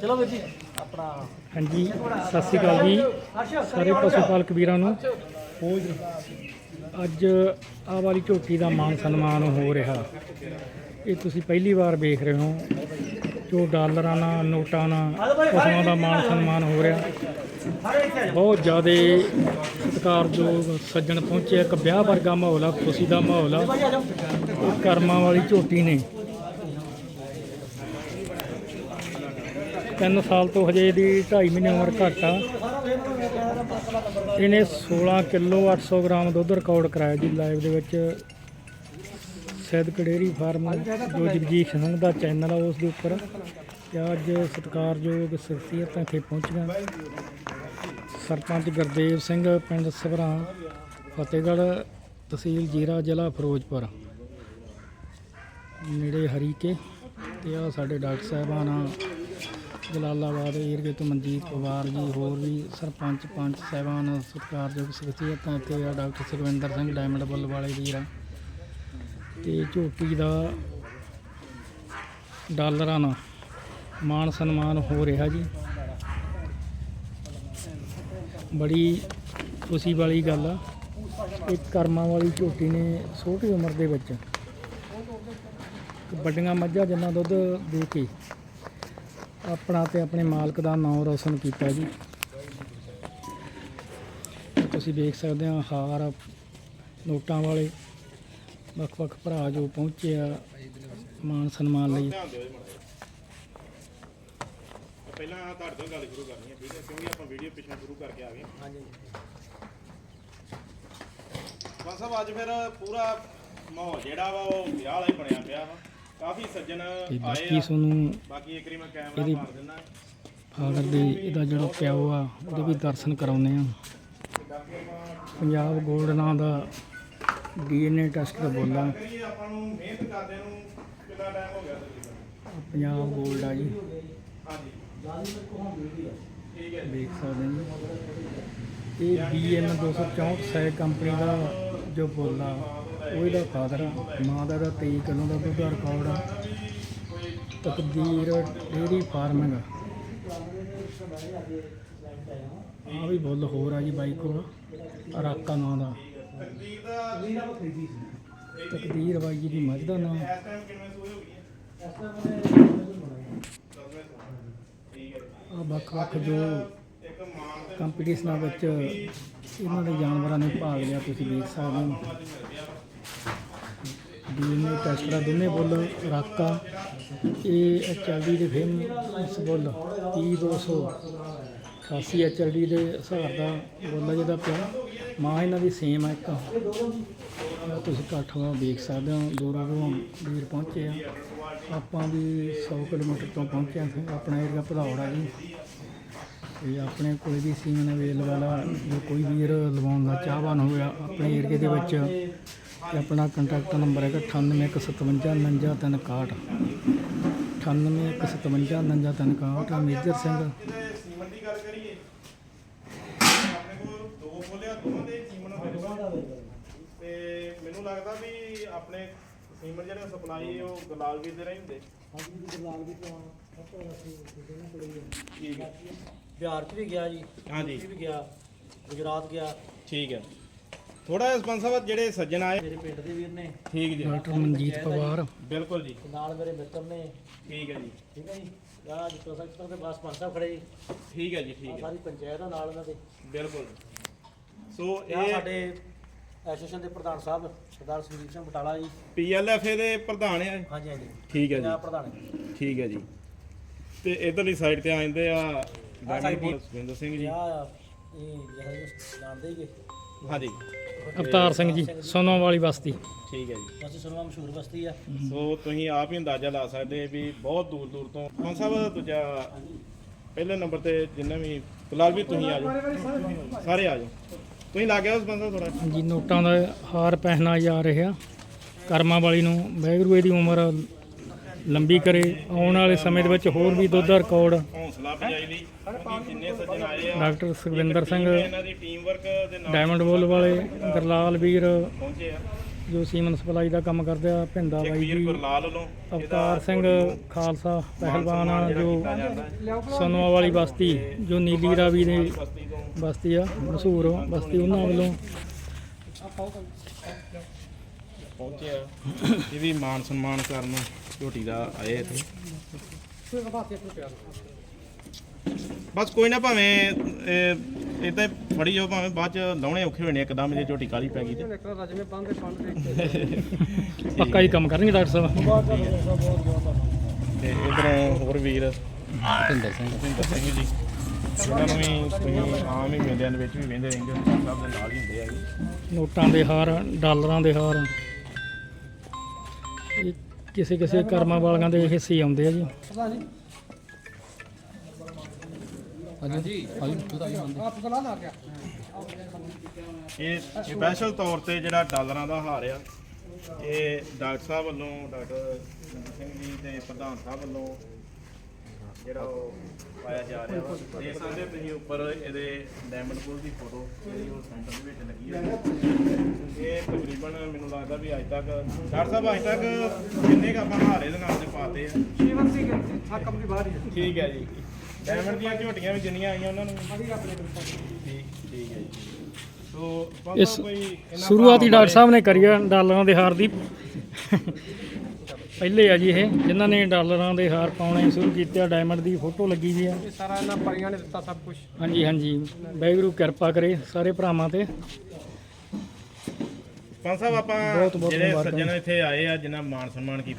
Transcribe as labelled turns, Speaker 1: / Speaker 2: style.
Speaker 1: ਚਲੋ ਵੀਰ ਜੀ। ਆਪਣਾ
Speaker 2: ਹਾਂਜੀ ਸਤਿ ਸ਼੍ਰੀ ਅਕਾਲ ਜੀ। ਸਾਰੇ ਪਸ਼ੂ ਪਾਲਕ ਵੀਰਾਂ ਨੂੰ। ਅੱਜ ਆਹ ਵਾਲੀ ਝੋਟੀ ਦਾ ਮਾਨ ਸਨਮਾਨ ਹੋ ਰਿਹਾ। ਇਹ ਤੁਸੀਂ ਪਹਿਲੀ ਵਾਰ ਵੇਖ ਰਹੇ ਹੋ। ਜੋ ਡਾਲਰਾਂ ਨਾਲ ਨੋਟਾਂ ਨਾਲ ਪਸ਼ੂਆਂ ਦਾ ਮਾਨ ਸਨਮਾਨ ਹੋ ਰਿਹਾ। ਬਹੁਤ ਜ਼ਿਆਦਾ ਸਤਿਕਾਰਯੋਗ ਸੱਜਣ ਪਹੁੰਚੇ ਇੱਕ ਵਿਆਹ ਵਰਗਾ ਮਾਹੌਲ ਆ ਖੁਸ਼ੀ ਦਾ ਮਾਹੌਲ ਆ। ਕਰਮਾਂ ਵਾਲੀ ਝੋਟੀ ਨੇ। ਤਿੰਨ ਸਾਲ ਤੋਂ ਹਜੇ ਇਹਦੀ 2.5 ਮਹੀਨੇ ਉਮਰ ਘੱਟ ਆ। ਇਹਨੇ 16 ਕਿਲੋ 800 ਗ੍ਰਾਮ ਦੁੱਧ ਰਿਕਾਰਡ ਕਰਾਇਆ ਜੀ ਲਾਈਵ ਦੇ ਵਿੱਚ। ਸੈਦਕ ਡੇਅਰੀ ਫਾਰਮ, ਜੋ ਜਗਜੀਤ ਸਿੰਘ ਦਾ ਚੈਨਲ ਆ ਉਸ ਦੇ ਉੱਪਰ। ਤੇ ਅੱਜ ਸਤਿਕਾਰਯੋਗ ਸ਼ਖਸੀਅਤਾਂ ਇੱਥੇ ਪਹੁੰਚੀਆਂ। ਸਰਪੰਚ ਗੁਰਦੇਵ ਸਿੰਘ, ਪਿੰਡ ਸਭਰਾ, ਫਤਿਹਗੜ੍ਹ ਤਹਿਸੀਲ ਜੀਰਾ, ਜ਼ਿਲ੍ਹਾ ਫਿਰੋਜ਼ਪੁਰ। ਨੇੜੇ ਹਰੀਕੇ, ਤੇ ਆ ਸਾਡੇ ਡਾਕਟਰ ਸਾਹਿਬਾਨ ਜਲਾਲਾਬਾਦ ਏਰੀਏ ਤੋਂ ਮਨਜੀਤ ਪਵਾਰ ਜੀ, ਹੋਰ ਵੀ ਸਰਪੰਚ, ਪੰਚ ਸਾਹਿਬਾਨ, ਸਤਿਕਾਰਯੋਗ ਸ਼ਖਸੀਅਤਾਂ ਤੇ ਆ ਡਾਕਟਰ ਸੁਖਵਿੰਦਰ ਸਿੰਘ, ਡਾਇਮੰਡ ਬੁੱਲ ਵਾਲੇ ਵੀਰ ਆ। ਤੇ ਝੋਟੀ ਦਾ ਡਾਲਰਾਂ ਨਾਲ ਮਾਣ ਸਨਮਾਨ ਹੋ ਰਿਹਾ ਜੀ। ਬੜੀ ਖੁਸ਼ੀ ਵਾਲੀ ਗੱਲ ਆ। ਇੱਕ ਕਰਮਾਂ ਵਾਲੀ ਝੋਟੀ ਨੇ ਛੋਟੀ ਉਮਰ ਦੇ ਵਿੱਚ ਵੱਡੀਆਂ ਮੱਝਾਂ ਜਿੰਨਾ ਦੁੱਧ ਦੇ ਕੇ ਆਪਣਾ ਤੇ ਆਪਣੇ ਮਾਲਕ ਦਾ ਨਾਮ ਰੋਸ਼ਨ ਕੀਤਾ ਜੀ। ਤੁਸੀਂ ਦੇਖ ਸਕਦੇ ਆ ਹਾਰ ਨੋਟਾਂ ਵਾਲੇ ਵੱਖ ਵੱਖ ਭਰਾ ਜੋ ਪਹੁੰਚੇ ਆ ਮਾਨ ਸਨਮਾਨ ਲਈ।
Speaker 3: ਪਹਿਲਾਂ ਤੁਹਾਡੇ ਤੋਂ ਗੱਲ ਸ਼ੁਰੂ ਕਰਨੀ ਹੈ ਠੀਕ ਹੈ ਕਿਉਂਕਿ ਆਪਾਂ ਵੀਡੀਓ ਪਿਛਲੇ ਸ਼ੁਰੂ ਕਰਕੇ ਆ ਗਏ।
Speaker 1: ਹਾਂਜੀ।
Speaker 3: ਬਸ ਸਾਹਿਬ ਅੱਜ ਫਿਰ ਪੂਰਾ ਮਾਹੌਲ ਜਿਹੜਾ ਵਾ ਉਹ ਵਿਆਹ ਵਾਲਾ ਹੀ ਬਣਿਆ ਪਿਆ ਵਾ। ਕਾਫੀ ਸੱਜਣ
Speaker 2: ਤੇ
Speaker 3: ਆਏ
Speaker 2: ਬਾਕੀ
Speaker 3: ਆ।
Speaker 2: ਤੁਹਾਨੂੰ
Speaker 3: ਬਾਕੀ ਇੱਕ ਵਾਰੀ ਮੈਂ ਕੈਮਰਾ
Speaker 2: ਇਹਦੀ-
Speaker 3: ਮਾਰ ਦਿੰਦਾ।
Speaker 2: ਫਾਦਰ ਦੇ ਇਹਦਾ ਜਿਹੜਾ ਪਿਓ ਆ ਉਹਦੇ ਵੀ ਦਰਸ਼ਨ ਕਰਾਉਂਦੇ ਆ। ਪੰਜਾਬ ਗੋਲਡ ਨਾਂ ਦਾ ਡੀਐਨਏ ਟੈਸਟ ਦਾ ਬੋਲਾ
Speaker 3: ਆਪਾਂ ਨੂੰ ਮਿਹਨਤ ਕਰਦੇ ਨੂੰ ਕਿੰਨਾ ਟਾਈਮ ਹੋ ਗਿਆ ਤਕਰੀਬਨ
Speaker 2: ਪੰਜਾਬ ਗੋਲਡ ਆ ਜੀ।
Speaker 3: ਹਾਂਜੀ। ਠੀਕ ਹੈ
Speaker 2: ਦੇਖ ਸਕਦੇ ਹਾਂ ਜੀ। ਇਹ ਬੀਐਨ 264 ਸੈ ਕੰਪਨੀ ਦਾ ਜੋ ਬੋਲਾ ਉਹ ਇਹਦਾ ਫਾਦਰ ਆ, ਮਾਂ ਦਾ ਦਾ 23 ਕਿਲੋ ਦਾ ਦੁੱਧ ਦਾ ਰਿਕਾਰਡ ਆ। ਤਕਦੀਰ ਡੇਰੀ ਫਾਰਮਿੰਗ ਆ। ਵੀ ਬੁੱਲ ਹੋਰ ਆ ਜੀ ਬਾਈ ਕੋਲ। ਅਰਾਕਾ ਨਾਂ ਦਾ।
Speaker 3: ਤਕਦੀਰ
Speaker 2: ਬਾਈ ਜੀ ਦੀ ਮੱਝ ਦਾ ਨਾਂ। ਆ ਵੱਖ ਵੱਖ ਜੋ ਕੰਪੀਟੀਸ਼ਨਾਂ ਵਿੱਚ ਇਹਨਾਂ ਦੇ ਜਾਨਵਰਾਂ ਨੇ ਭਾਗ ਲਿਆ, ਤੁਸੀਂ ਦੇਖ ਸਕਦੇ ਹੋ। ਡੀਐਨਏ ਟੈਸਟ ਦਾ ਦੋਨੇ ਬੁੱਲ, ਰਾਕਾ ਇਹ ਐਚਐਲਡੀ ਦੇ ਫੇਮਸ ਬੁੱਲ 3200 88 ਐਚਐਲਡੀ ਦੇ ਹਿਸਾਬ ਦਾ ਬੁੱਲ ਆ ਜਿਹਦਾ ਪਿਆ। ਮਾਂ ਇਹਨਾਂ ਦੀ ਸੇਮ ਆ ਇੱਕ। ਆਹ ਤੁਸੀਂ ਕਾਠੋਂ ਦੇਖ ਸਕਦੇ ਹੋ ਦੂਰੋਂ ਦੂਰੋਂ ਵੀਰ ਪਹੁੰਚੇ ਆ। ਆਪਾਂ ਵੀ 100 ਕਿਲੋਮੀਟਰ ਤੋਂ ਪਹੁੰਚੇ ਆ ਆਪਣਾ ਏਰੀਆ ਭਦੌੜ ਆ ਜੀ। ਤੇ ਆਪਣੇ ਕੋਈ ਵੀ ਸੀਮਨ ਅਵੇਲੇਬਲ ਆ, ਜੋ ਕੋਈ ਵੀਰ ਲਵਾਉਣ ਦਾ ਚਾਹਵਾਨ ਹੋਇਆ, ਆਪਣੇ ਏਰੀਏ ਦੇ ਵਿੱਚ ਤੇ ਆਪਣਾ ਕੰਟੈਕਟ ਨੰਬਰ ਹੈਗਾ 9815599361 9815599361 ਮੇਜਰ ਸਿੰਘ
Speaker 3: ਸੀਮਨ ਦੀ ਗੱਲ ਕਰੀਏ ਆਪਣੇ ਕੋਲ ਦੋ ਖੋਲਿਆ ਦੋਵਾਂ ਦੇ ਸੀਮਨ ਹੋਊਗਾ ਤੇ ਮੈਨੂੰ ਲੱਗਦਾ ਵੀ ਆਪਣੇ ਸੀਮਨ ਜਿਹੜੇ ਸਪਲਾਈ ਉਹ ਗਲਾਲ ਵੀਰ ਦੇ ਰਹੇ ਹੁੰਦੇ ਠੀਕ ਹੈ।
Speaker 1: ਬਿਹਾਰ ਚ ਵੀ ਗਿਆ ਜੀ।
Speaker 3: ਹਾਂਜੀ।
Speaker 1: ਵੀ ਗਿਆ। ਗੁਜਰਾਤ ਗਿਆ।
Speaker 3: ਠੀਕ ਹੈ। ਥੋੜਾ ਜਿਹਾ ਸਰਪੰਚ ਸਾਹਿਬ ਜਿਹੜੇ ਸੱਜਣ ਆਏ।
Speaker 1: ਮੇਰੇ ਪਿੰਡ ਦੇ ਵੀਰ ਨੇ।
Speaker 3: ਠੀਕ ਜੀ।
Speaker 2: ਡਾਕਟਰ ਮਨਜੀਤ ਪਵਾਰ
Speaker 3: ਬਿਲਕੁਲ ਜੀ।
Speaker 1: ਨਾਲ ਮੇਰੇ ਮਿੱਤਰ ਨੇ।
Speaker 3: ਠੀਕ ਹੈ ਜੀ।
Speaker 1: ਠੀਕ ਹੈ ਜੀ। ਆ ਜਿੱਤੋ ਸੈਕਟਰ ਦੇ ਬਾਸ ਪੰਜ ਸਾਹਿਬ ਖੜੇ ਜੀ।
Speaker 3: ਠੀਕ ਹੈ ਜੀ ਠੀਕ ਹੈ।
Speaker 1: ਸਾਰੀ ਪੰਚਾਇਤ ਨਾਲ ਉਹਨਾਂ ਦੇ।
Speaker 3: ਬਿਲਕੁਲ ਸੋ ਇਹ
Speaker 1: ਸਾਡੇ ਐਸੋਸੀਏਸ਼ਨ ਦੇ ਪ੍ਰਧਾਨ ਸਾਹਿਬ ਸਰਦਾਰ ਸੰਦੀਪ ਸਿੰਘ ਬਟਾਲਾ ਜੀ।
Speaker 3: ਪੀਐਲਐਫਏ ਦੇ ਪ੍ਰਧਾਨ ਆ।
Speaker 1: ਹਾਂਜੀ ਹਾਂਜੀ।
Speaker 3: ਠੀਕ ਹੈ ਜੀ।
Speaker 1: ਪੰਜਾਬ ਪ੍ਰਧਾਨ।
Speaker 3: ਠੀਕ ਹੈ ਜੀ। ਤੇ ਇਧਰਲੀ ਸਾਈਡ ਤੇ ਆ ਜਾਂਦੇ ਆ ਸੁਖਿੰਦਰ ਸਿੰਘ ਜੀ।
Speaker 1: ਆ ਇਹ ਜਿਹੜੇ ਜਾਣਦੇ ਹੀ
Speaker 3: ਹਾਂਜੀ।
Speaker 2: ਅਵਤਾਰ ਸਿੰਘ ਜੀ ਸੋਨੋ ਵਾਲੀ ਬਸਤੀ।
Speaker 3: ਠੀਕ ਹੈ ਜੀ।
Speaker 1: ਬਸ ਸੁਣਵਾ ਮਸ਼ਹੂਰ ਬਸਤੀ ਆ।
Speaker 3: ਸੋ ਤੁਸੀਂ ਆਪ ਹੀ ਅੰਦਾਜ਼ਾ ਲਾ ਸਕਦੇ ਵੀ ਬਹੁਤ ਦੂਰ ਦੂਰ ਤੋਂ ਕੌਣ ਸਾਹਿਬ ਦੂਜਾ ਪਹਿਲੇ ਨੰਬਰ ਤੇ ਜਿੰਨੇ ਵੀ ਫਿਲਹਾਲ ਵੀ ਤੁਸੀਂ ਆ ਜਾਓ। ਸਾਰੇ ਆ ਜਾਓ। ਤੁਸੀਂ ਲਾ ਕੇ ਉਸ ਬੰਦਾ ਥੋੜਾ
Speaker 2: ਜੀ ਨੋਟਾਂ ਦਾ ਹਾਰ ਪਹਿਨਾ ਜਾ ਰਿਹਾ। ਕਰਮਾਂ ਵਾਲੀ ਨੂੰ ਵਾਹਿਗੁਰੂ ਇਹਦੀ ਉਮਰ ਲੰਬੀ ਕਰੇ ਆਉਣ ਵਾਲੇ ਸਮੇਂ ਦੇ ਵਿੱਚ ਹੋਰ ਵੀ ਦੁੱਧ ਦਾ ਰਿਕਾਰਡ
Speaker 3: ਹੌਸਲਾ ਅਫਜ਼ਾਈ ਲਈ ਕਿਉਂਕਿ ਜਿੰਨੇ ਸੱਜਣ ਆਏ ਆ
Speaker 2: ਡਾਕਟਰ ਸੁਖਵਿੰਦਰ ਸਿੰਘ
Speaker 3: ਇਹਨਾਂ ਦੀ ਟੀਮ ਵਰਕ ਦੇ ਨਾਲ
Speaker 2: ਡਾਇਮੰਡ ਬੋਲ ਵਾਲੇ ਗਰਲਾਲ ਵੀਰ
Speaker 3: ਪਹੁੰਚੇ ਆ।
Speaker 2: ਜੋ ਸੀਮਨ ਸਪਲਾਈ ਦਾ ਕੰਮ ਕਰਦੇ ਆ ਭਿੰਦਾ ਬਾਈ ਜੀ
Speaker 3: ਗੁਰਲਾਲ ਵੱਲੋਂ
Speaker 2: ਅਵਤਾਰ ਸਿੰਘ ਖਾਲਸਾ ਪਹਿਲਵਾਨ ਜੋ। ਸਨੋਆ ਵਾਲੀ ਬਸਤੀ ਜੋ ਨੀਲੀ ਰਾਵੀ ਦੇ
Speaker 3: ਬਸਤੀ
Speaker 2: ਆ ਮਸ਼ਹੂਰ ਬਸਤੀ ਉਹਨਾਂ ਵੱਲੋਂ।
Speaker 3: ਪਹੁੰਚਿਆ ਇਹ ਵੀ ਮਾਨ ਸਨਮਾਨ ਕਰਨ ਝੋਟੀ ਦਾ ਆਏ ਇੱਥੇ। ਬਸ ਕੋਈ ਨਾ ਭਾਵੇਂ ਇਦਾਂ ਫੜੀ ਜਾਓ ਭਾਵੇਂ ਬਾਅਦ ਚ ਲਾਉਣੇ ਔਖੇ ਹੋਣੇ ਇੱਕਦਮ ਜੇ ਝੋਟੀ ਕਾਲੀ ਪੈ ਗਈ ਤੇ।
Speaker 2: ਪੱਕਾ ਹੀ ਕੰਮ ਕਰਨਗੇ ਡਾਕਟਰ ਸਾਹਿਬ।
Speaker 3: ਤੇ ਇਧਰੋਂ ਹੋਰ ਵੀਰ। ਭਿੰਦਰ ਸਿੰਘ। ਭਿੰਦਰ ਸਿੰਘ ਜੀ। ਇਹਨਾਂ ਨੂੰ ਵੀ ਤੁਸੀਂ ਆਮ ਹੀ ਮੇਲਿਆਂ ਦੇ ਵਿੱਚ ਵੀ ਵੇਂਦੇ ਰਹਿੰਦੇ ਹੋ ਸਭ ਦੇ ਨਾਲ ਹੀ ਹੁੰਦੇ ਆ ਜੀ
Speaker 2: ਨੋਟਾਂ ਦੇ ਹਾਰ ਡਾਲਰਾਂ ਦੇ ਹਾਰ। ਇਹ ਕਿਸੇ ਕਿਸੇ ਕਰਮਾਂ ਵਾਲਿਆਂ ਦੇ ਹਿੱਸੇ ਹੀ ਆਉਂਦੇ ਆ ਜੀ।
Speaker 3: ਇਹ ਸਪੈਸ਼ਲ ਤੌਰ ਤੇ ਜਿਹੜਾ ਡਾਲਰਾਂ ਦਾ ਹਾਰ ਆ ਇਹ ਡਾਕਟਰ ਸਾਹਿਬ ਵੱਲੋਂ ਡਾਕਟਰ ਸਿੰਘ ਜੀ ਤੇ ਪ੍ਰਧਾਨ ਸਾਹਿਬ ਵੱਲੋਂ ਜਿਹੜਾ ਉਹ ਪਾਇਆ ਜਾ ਰਿਹਾ ਵਾ। ਦੇਖ ਸਕਦੇ ਹੋ ਤੁਸੀਂ ਉੱਪਰ ਇਹਦੇ ਡਾਇਮੰਡ ਪੁੱਲ ਦੀ ਫੋਟੋ ਜਿਹੜੀ ਉਹ ਸੈਂਟਰ ਦੇ ਵਿੱਚ ਲੱਗੀ ਹੋਈ ਹੈ। ਇਹ ਤਕਰੀਬਨ ਮੈਨੂੰ ਲੱਗਦਾ ਵੀ ਅੱਜ ਤੱਕ ਡਾਕਟਰ ਸਾਹਿਬ ਅੱਜ ਤੱਕ ਕਿੰਨੇ ਕੁ ਆਪਾਂ ਹਾਰੇ ਦੇ ਨਾਮ ਤੇ ਪਾਤੇ ਆ?
Speaker 1: ਸ਼ੀਵਨ ਸਿੰਘ ਥਾ ਕੰਪਨੀ ਬਾਹਰ ਹੀ
Speaker 3: ਠੀਕ ਹੈ ਜੀ। ਡਾਇਮੰਡ ਦੀਆਂ ਝੋਟੀਆਂ ਵੀ ਜਿੰਨੀਆਂ ਆਈਆਂ ਉਹਨਾਂ ਨੂੰ ਠੀਕ ਠੀਕ ਹੈ ਜੀ। ਸੋ ਪੰਜ
Speaker 2: ਇਸ
Speaker 3: ਸੌ ਕੋਈ ਇਹਨਾਂ
Speaker 2: ਸ਼ੁਰੂਆਤ ਹੀ ਡਾਕਟਰ ਸਾਹਿਬ ਨੇ ਕਰੀ ਆ ਡਾਲਰਾਂ ਦੇ ਹਾਰ ਦੀ। ਪਹਿਲੇ ਆ ਜੀ ਇਹ ਜਿਨ੍ਹਾਂ ਨੇ ਡਾਲਰਾਂ ਦੇ ਹਾਰ ਪਾਉਣੇ ਸ਼ੁਰੂ ਕੀਤੇ ਆ ਡਾਇਮੰਡ ਦੀ ਫੋਟੋ ਲੱਗੀ ਵੀ ਆ।
Speaker 1: ਇਹ ਸਾਰਾ ਇਹਨਾਂ ਪਰੀਆਂ ਨੇ ਦਿੱਤਾ ਸਭ ਕੁਝ
Speaker 2: ਹਾਂਜੀ ਹਾਂਜੀ। ਵਾਹਿਗੁਰੂ ਕਿਰਪਾ ਕਰੇ ਸਾਰੇ ਭਰਾਵਾਂ ਤੇ।
Speaker 3: ਪੰਜ ਸਾਹਿਬ ਆਪਾਂ
Speaker 2: ਬਹੁਤ
Speaker 3: ਜਿਹੜੇ
Speaker 2: ਮੁਬਾਰਕਾਂ।
Speaker 3: ਸੱਜਣ ਇੱਥੇ ਆਏ ਆ ਜਿਨ੍ਹਾਂ ਮਾਨ ਸਨਮਾਨ ਕੀਤਾ।